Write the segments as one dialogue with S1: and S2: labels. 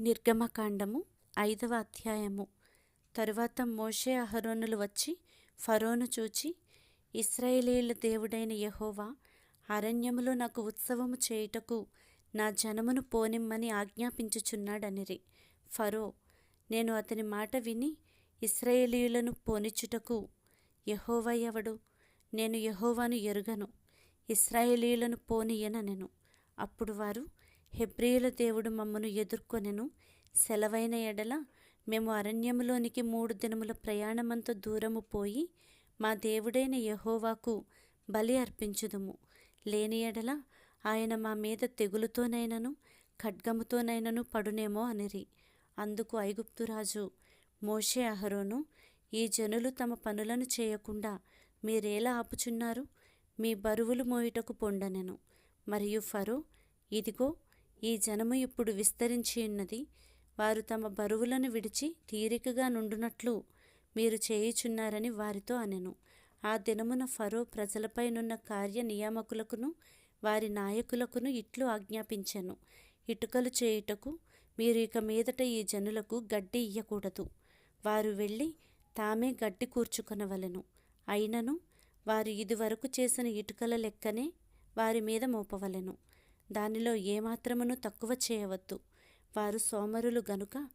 S1: నిర్గమకాండము ఐదవ అధ్యాయము. తరువాత మోషే అహరోనులు వచ్చి ఫరోను చూచి ఇస్రాయేలీల దేవుడైన యహోవా అరణ్యములో నాకు ఉత్సవము చేయుటకు నా జనమును పోనిమ్మని ఆజ్ఞాపించుచున్నాడనిరి. ఫరో నేను అతని మాట విని ఇస్రాయేలీయులను పోనిచ్చుటకు యహోవా ఎవడు? నేను యహోవాను ఎరుగను ఇస్రాయేలీయులను పోనీయననెను. అప్పుడు వారు హెబ్రీయుల దేవుడు మమ్మను ఎదుర్కొనెను. సెలవైన ఎడల మేము అరణ్యములోనికి మూడు దినముల ప్రయాణమంత దూరము పోయి మా దేవుడైన యెహోవాకు బలి అర్పించుదుము. లేని ఎడల ఆయన మా మీద తెగులుతోనైనను ఖడ్గముతోనైనను పడునేమో అనిరి. అందుకు ఐగుప్తురాజు మోషే అహరోను ఈ జనులు తమ పనులను చేయకుండా మీరేలా ఆపుచున్నారు? మీ బరువులు మోయుటకు పొండనెను. మరియు ఫరో ఇదిగో ఈ జనము ఇప్పుడు విస్తరించి ఉన్నది. వారు తమ బరువులను విడిచి తీరికగా నుండునట్లు మీరు చేయుచున్నారని వారితో అనెను. ఆ దినమున ఫరో ప్రజలపైనున్న కార్య నియామకులకును వారి నాయకులకును ఇట్లు ఆజ్ఞాపించెను. ఇటుకలు చేయుటకు మీరు ఇక మీదట ఈ జనులకు గడ్డి ఇయ్యకూడదు. వారు వెళ్ళి తామే గడ్డి కూర్చుకొనవలెను. అయినను వారు ఇదివరకు చేసిన ఇటుకల లెక్కనే వారి మీద మోపవలెను. దానిలో ఏమాత్రమును తక్కువ చేయవద్దు. వారు సోమరులు గనుక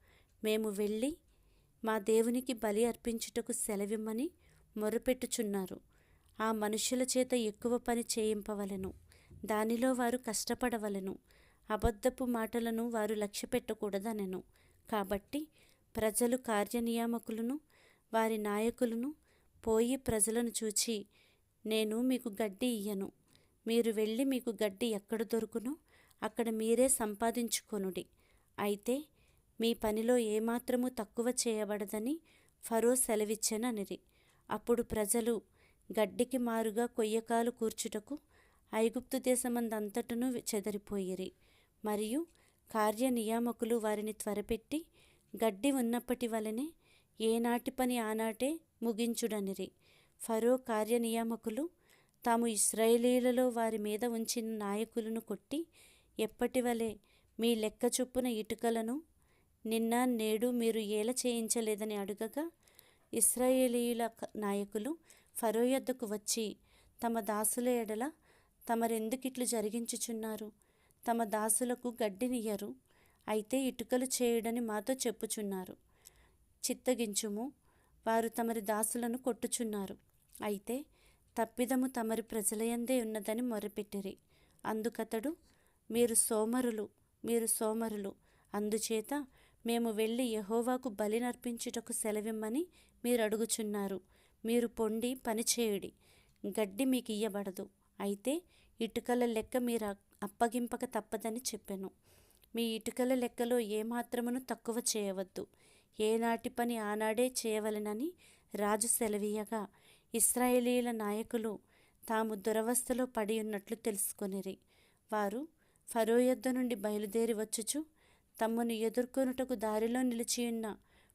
S1: మేము వెళ్ళి మా దేవునికి బలి అర్పించుటకు సెలవిమ్మని మొరపెట్టుచున్నారు. ఆ మనుషుల చేత ఎక్కువ పని చేయింపవలెను. దానిలో వారు కష్టపడవలెను. అబద్ధపు మాటలను వారు లక్ష్యపెట్టకూడదనెను. కాబట్టి ప్రజలు కార్యనియామకులను వారి నాయకులను పోయి ప్రజలను చూచి నేను మీకు గడ్డి ఇయ్యను. మీరు వెళ్ళి మీకు గడ్డి ఎక్కడ దొరుకునో అక్కడ మీరే సంపాదించుకొనుడి. అయితే మీ పనిలో ఏమాత్రము తక్కువ చేయబడదని ఫరో సెలవిచ్చెననిరి. అప్పుడు ప్రజలు గడ్డికి మారుగా కొయ్యకాలు కూర్చుటకు ఐగుప్తు దేశమందంతటను చెదరిపోయిరి. మరియు కార్యనియామకులు వారిని త్వరపెట్టి గడ్డి ఉన్నప్పటి వలనే ఏనాటి పని ఆనాటే ముగించుడనిరి. ఫరో కార్యనియామకులు తాము ఇస్రాయేలీలలో వారి మీద ఉంచిన నాయకులను కొట్టి ఎప్పటివలే మీ లెక్క చొప్పున ఇటుకలను నిన్న నేడు మీరు ఏల చేయించలేదని అడుగగా ఇస్రాయేలీయుల నాయకులు ఫరో యొద్దకు వచ్చి తమ దాసుల ఎడల తమరెందుకిట్లు జరిగించుచున్నారు? తమ దాసులకు గడ్డినియ్యరు అయితే ఇటుకలు చేయుడని మాతో చెప్పుచున్నారు. చిత్తగించుము వారు తమరి దాసులను కొట్టుచున్నారు. అయితే తప్పిదము తమరి ప్రజలయందే ఉన్నదని మొరపెట్టిరి. అందుకతడు మీరు సోమరులు మీరు సోమరులు. అందుచేత మేము వెళ్ళి యహోవాకు బలి నర్పించుటకు సెలవిమ్మని మీరు అడుగుచున్నారు మీరు పొండి పనిచేయుడి. గడ్డి మీకు ఇయ్యబడదు అయితే ఇటుకల లెక్క మీరు అప్పగింపక తప్పదని చెప్పెను. మీ ఇటుకల లెక్కలో ఏమాత్రమును తక్కువ చేయవద్దు. ఏనాటి పని ఆనాడే చేయవలెనని రాజు సెలవీయగా ఇస్రాయేలీల నాయకులు తాము దురవస్థలో పడి ఉన్నట్లు తెలుసుకొనిరి. వారు ఫరో యొద్ద నుండి బయలుదేరి వచ్చుచు తమ్మును ఎదుర్కొనుటకు దారిలో నిలిచియున్న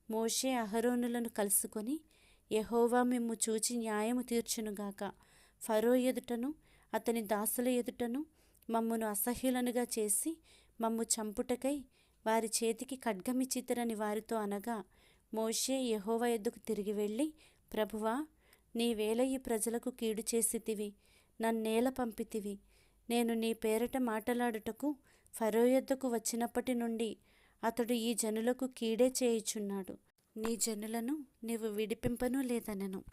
S1: మోషే అహరోనులను కలుసుకొని యహోవా మిమ్ము చూచి న్యాయము తీర్చునుగాక ఫరో ఎదుటను అతని దాసుల ఎదుటను మమ్మను అసహ్యులనుగా చేసి మమ్ము చంపుటకై వారి చేతికి ఖడ్గమిచ్చితరని వారితో అనగా మోషే యహోవా ఎద్దుకు తిరిగి వెళ్ళి ప్రభువా నీవేళ ఈ ప్రజలకు కీడు చేసితివి. నన్నేల పంపితివి. నేను నీ పేరట మాటలాడుటకు ఫరో యొద్దకు వచ్చినప్పటి నుండి అతడు ఈ జనులకు కీడే చేయుచున్నాడు. నీ జనులను నీవు విడిపింపను లేదనెను.